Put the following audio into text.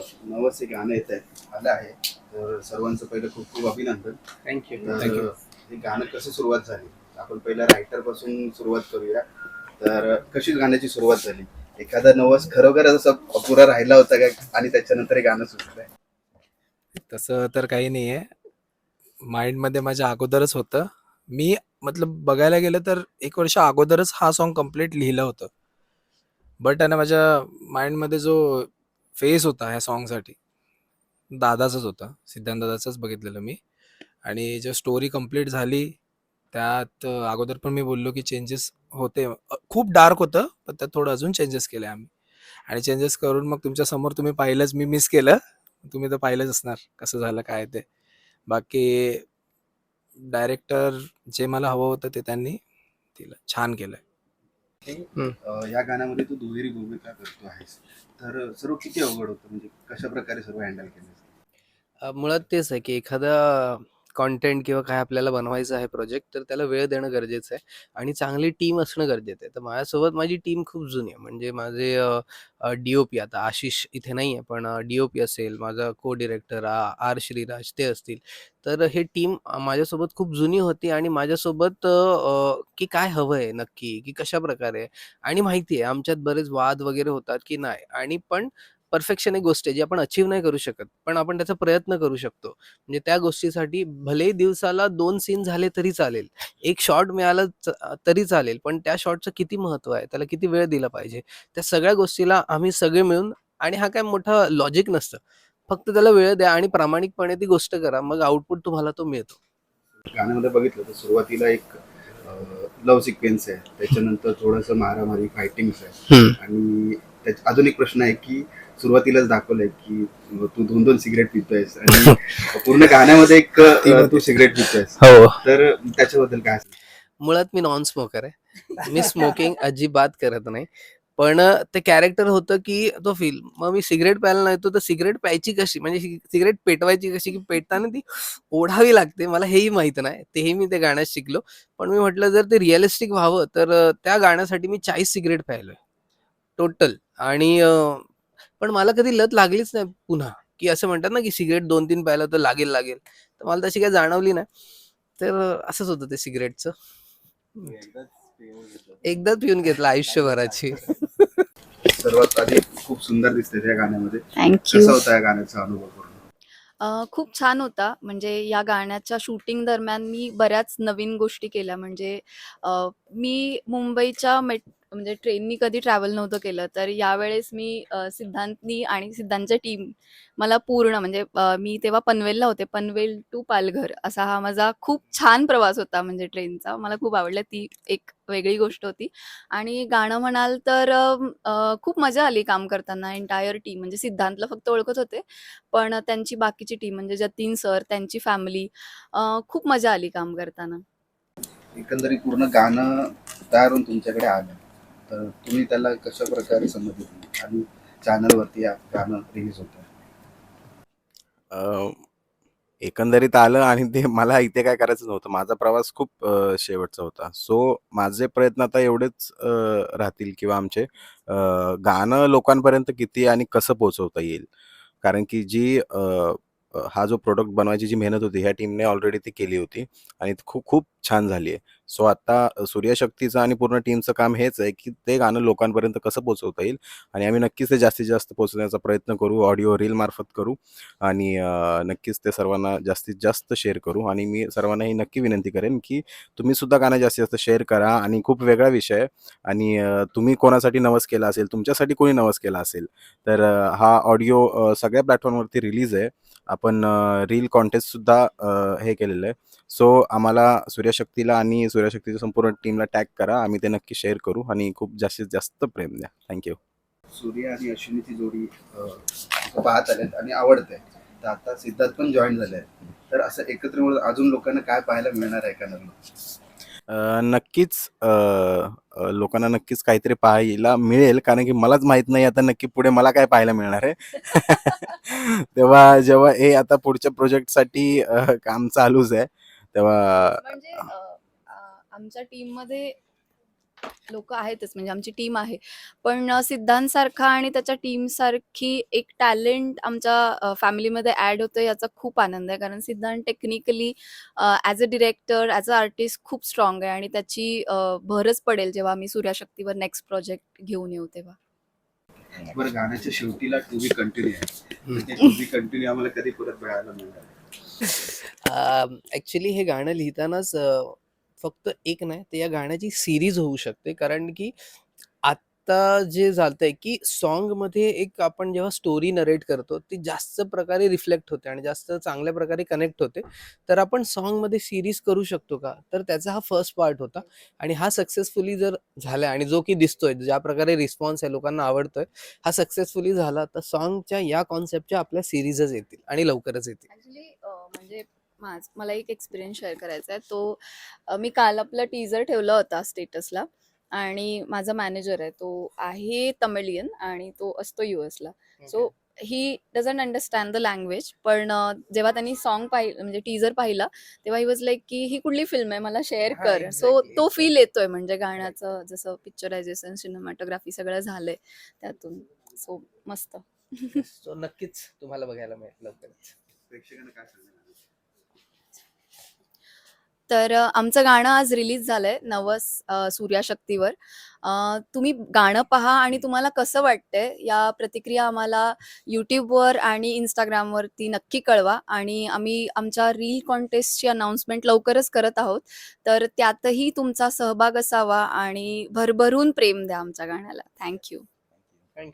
नवस हे गाणं येत आहे आलं आहे. तर सर्वांचं पहिलं खूप खूप अभिनंदन. थँक्यू हे गाणं कसं सुरुवात झाली? आपण पहिलं रायटरपासून सुरुवात करूया. तर कशी गाण्याची सुरुवात झाली? एखादा नवस खरोखर असं अपुरा राहिला होता का? आणि त्याच्यानंतर हे गाणं सुचलं तसं तर काही नाही आहे माइंडमध्ये माझ्या अगोदरच होतं. मी मतलब बघायला गेलं तर एक वर्ष अगोदरच हा सॉन्ग कंप्लीट लिहिलं होतं. बट आणि माझ्या माइंडमध्ये जो फेस होता ह्या सॉन्गसाठी दादाचाच होता. सिद्धांत दादाचाच बघितलेलं मी. आणि जेव्हा स्टोरी कंप्लीट झाली त्यात अगोदर पण मी बोललो की चेंजेस होते. खूप डार्क होतं पण त्यात थोडं अजून चेंजेस केले आम्ही. आणि चेंजेस करून मग तुमच्यासमोर तुम्ही पाहिलंच मी मिस केलं. तुम्ही तर पाहिलंच असणार कसं झालं काय ते. बाकी डायरेक्टर जे मला हवं होतं ते त्यांनी दिलं छान केलं. या गाण्यामध्ये तू दुहेरी भूमिका करतो आहेस तर सर्व किती अवघड होतं? म्हणजे कशा प्रकारे सर्व हँडल केलं? मुळात तेच आहे की एखादा कॉन्टेंट किंवा काय आपल्याला बनवायचं आहे प्रोजेक्ट तर त्याला वेळ देणं गरजेचं आहे आणि चांगली टीम असणं गरजेचं आहे. तर माझ्यासोबत माझी टीम खूप जुनी आहे. म्हणजे माझे डी ओ पी आता आशिष इथे नाही आहे पण डी ओ पी असेल माझा को डिरेक्टर आर श्रीराज ते असतील. तर हे टीम माझ्यासोबत खूप जुनी होती आणि माझ्यासोबत की काय हवं आहे नक्की की कशा प्रकारे आणि माहिती आहे आमच्यात बरेच वाद वगैरे होतात की नाही. आणि पण परफेक्शन एक गोष्ट आहे जी आपण अचीव्ह नाही करू शकत पण आपण त्याचा प्रयत्न करू शकतो. म्हणजे त्या गोष्टीसाठी भलेही दिवसाला दोन सीन झाले तरी चालेल. एक शॉट मिळाला तरी चालेल पण त्या शॉटचं किती महत्त्व आहे त्याला किती वेळ दिला पाहिजे त्या सगळ्या गोष्टीला आम्ही सगळे मिळून आणि हा काय मोठा लॉजिक नसतं. फक्त त्याला वेळ द्या आणि प्रामाणिकपणे ती गोष्ट करा मग आउटपुट तुम्हाला तो मिळतो. गाण्यामध्ये बघितलं तर सुरुवातीला एक लव सिक्वेन्स आहे. त्याच्यानंतर थोडस मारामारी फायटिंग्स आहे. आणि अजून एक प्रश्न आहे की सुरुवातीलाच दाखवलंय की तू दोन दोन सिगरेट पितोयस आणि पूर्ण गाण्यामध्ये एक तू सिगरेट पितोयस. हो. तर त्याच्याबद्दल काय? मुळात मी नॉन स्मोकर आहे. मी स्मोकिंग अजिबात करत नाही. पण ते कॅरेक्टर होतं की तो फील मग मी सिगरेट प्यायला नाही तर सिगरेट प्यायची कशी? म्हणजे सिगरेट पेटवायची कशी की पेटताना ती ओढावी लागते. मला हेही माहीत नाही. तेही मी ते गाण्यात शिकलो. पण मी म्हटलं जर ते रिअलिस्टिक व्हावं तर त्या गाण्यासाठी मी चाळीस सिगरेट प्यायलोय. टोटल आणि पण मला कधी लत लागलीच नाही पुन्हा. की असं म्हणतात ना की सिगरेट दोन तीन प्यायला तर लागेल लागेल. तर मला तशी काही जाणवली नाही. तर असंच होतं ते सिगरेटचं. एकदाच पिऊन घेतलं. आयुष्यभराची. सर्वात आधी खूप सुंदर दिसते त्या गाण्यामध्ये. थँक्यू कसा होता या गाण्याचा अनुभव पूर्ण? अ, खूप छान होता. म्हणजे या गाण्याच्या शूटिंग दरम्यान मी बऱ्याच नवीन गोष्टी केल्या. म्हणजे अ, मी मुंबईच्या मेट म्हणजे ट्रेननी कधी ट्रॅव्हल नव्हतं केलं तर यावेळेस मी सिद्धांतनी आणि सिद्धांतच्या टीम मला पूर्ण म्हणजे मी तेव्हा पनवेलला होते पनवेल टू पालघर असा हा माझा खूप छान प्रवास होता म्हणजे ट्रेनचा. मला खूप आवडलं ती एक वेगळी गोष्ट होती. आणि गाणं म्हणाल तर खूप मजा आली काम करताना एंटायर टीम म्हणजे सिद्धांतला फक्त ओळखत होते पण त्यांची बाकीची टीम म्हणजे जतीन सर त्यांची फॅमिली खूप मजा आली काम करताना. एकंदरीत पूर्ण गाणं तयार होऊन तुमच्याकडे आलं. तर तुम्ही त्याला कशा प्रकारे संमती दिली आणि चॅनलवरती गाणं रिलीज होतं एकंदरीत आलं आणि ते मला इथे काय करायचं नव्हतं. माझा प्रवास खूप शेवटचा होता. सो माझे प्रयत्न आता एवढेच राहतील किंवा आमचे गाणं लोकांपर्यंत किती आणि कसं पोहोचवता येईल? कारण की जी हा जो प्रोडक्ट बनवायची जी मेहनत होती ह्या टीमने ऑलरेडी ती केली होती आणि खूप खूप छान झाली आहे. सो आता सूर्यशक्तीचं आणि पूर्ण टीमचं काम हेच आहे की ते गाणं लोकांपर्यंत कसं पोचवता येईल आणि आम्ही नक्कीच ते जास्तीत जास्त पोचण्याचा प्रयत्न करू ऑडिओ रील मार्फत करू आणि नक्कीच ते सर्वांना जास्तीत जास्त शेअर करू आणि मी सर्वांना ही नक्की विनंती करेन की तुम्ही सुद्धा गाणं जास्तीत जास्त शेअर करा आणि खूप वेगळा विषय आहे आणि तुम्ही कोणासाठी नवस केला असेल तुमच्यासाठी कोणी नवस केला असेल तर हा ऑडिओ सगळ्या प्लॅटफॉर्मवरती रिलीज आहे. आपण रील कॉन्टेस्टसुद्धा हे केलेलं आहे. सो आम्हाला सूर्यशक्तीला आणि सूर्यशक्तीच्या संपूर्ण टीमला टॅग करा. आम्ही ते नक्की शेअर करू आणि खूप जास्तीत जास्त प्रेम द्या. थँक्यू सूर्य आणि अश्विनीची जोडी पाहत आलेत आणि आवडत आहे तर आता सिद्धार्थ पण जॉईन झाले आहेत तर असं एकत्र मिळून अजून लोकांना काय पाहायला मिळणार आहे का नवीन? अ, नक्कीच अ, अ, लोकांना नक्कीच काहीतरी पाहायला मिळेल. कारण की मलाच माहीत नाही आता नक्की पुढे मला काय पाहायला मिळणार आहे. तेव्हा जेव्हा हे आता पुढच्या प्रोजेक्टसाठी काम चालूच आहे. तेव्हा म्हणजे आमच्या टीममध्ये लोक आहेतच म्हणजे आमची टीम आहे. पण सिद्धांतसारखा आणि त्याच्या टीमसारखी एक टॅलेंट आमच्या फॅमिलीमध्ये ॲड होतं याचा खूप आनंद आहे. कारण Siddhant technically as a director as a artist खूप स्ट्रॉंग आहे आणि त्याची भरच पडेल जेव्हा आम्ही सूर्याशक्तीवर नेक्स्ट प्रोजेक्ट घेऊन येऊ तेव्हा. बरं गाण्याच्या शेवटीला टू बी कंटिन्यू आहे टू बी कंटिन्यू आम्हाला कधी परत मिळालं मिळालं ॲक्च्युली हे गाणं लिहितानाच फक्त एक नाही तर या गाण्याची सिरीज होऊ शकते. कारण की आत्ता जे झालंय की सॉन्गमध्ये एक आपण जेव्हा स्टोरी नरेट करतो ती जास्त प्रकारे रिफ्लेक्ट होते आणि जास्त चांगल्या प्रकारे कनेक्ट होते. तर आपण सॉन्गमध्ये सिरीज करू शकतो का? तर त्याचा हा फर्स्ट पार्ट होता. आणि हा सक्सेसफुली जर झाला आणि जो की दिसतोय ज्या प्रकारे रिस्पॉन्स आहे लोकांना आवडतोय हा सक्सेसफुली झाला तर सॉन्गच्या या कॉन्सेप्टच्या आपल्या सिरीजच येतील आणि लवकरच येतील. म्हणजे माझ मला एक एक्सपिरियन्स शेअर करायचा आहे. तो अ, मी काल आपला टीजर ठेवला होता स्टेटसला आणि माझा मॅनेजर आहे. तो आहे तमिलियन आणि तो असतो you एसला so he doesn't understand the language पण अ, जेव्हा त्यांनी सॉन्ग पाहिलं म्हणजे टीजर पाहिला तेव्हा ही वॉज लाईक की ही कुठली फिल्म आहे? मला शेअर हा, कर. सो exactly, तो. फील येतोय म्हणजे गाण्याचं जसं पिक्चरायझेशन सिनेमॅटोग्राफी सगळं झालंय त्यातून. सो मस्त. सो नक्कीच तुम्हाला बघायला मिळेल लवकरच. प्रेक्षकांना काय सांगणार तर आमचं गाणं आज रिलीज झालंय नवस सूर्याशक्तीवर. तुम्ही गाणं पहा आणि तुम्हाला कसं वाटतंय? या प्रतिक्रिया आम्हाला यूट्यूबवर आणि इंस्टाग्रामवरती नक्की कळवा आणि आम्ही आमच्या रील कॉन्टेस्टची अनाउन्समेंट लवकरच करत आहोत. तर त्यातही तुमचा सहभाग असावा आणि भरभरून प्रेम द्या आमच्या गाण्याला. Thank you thank you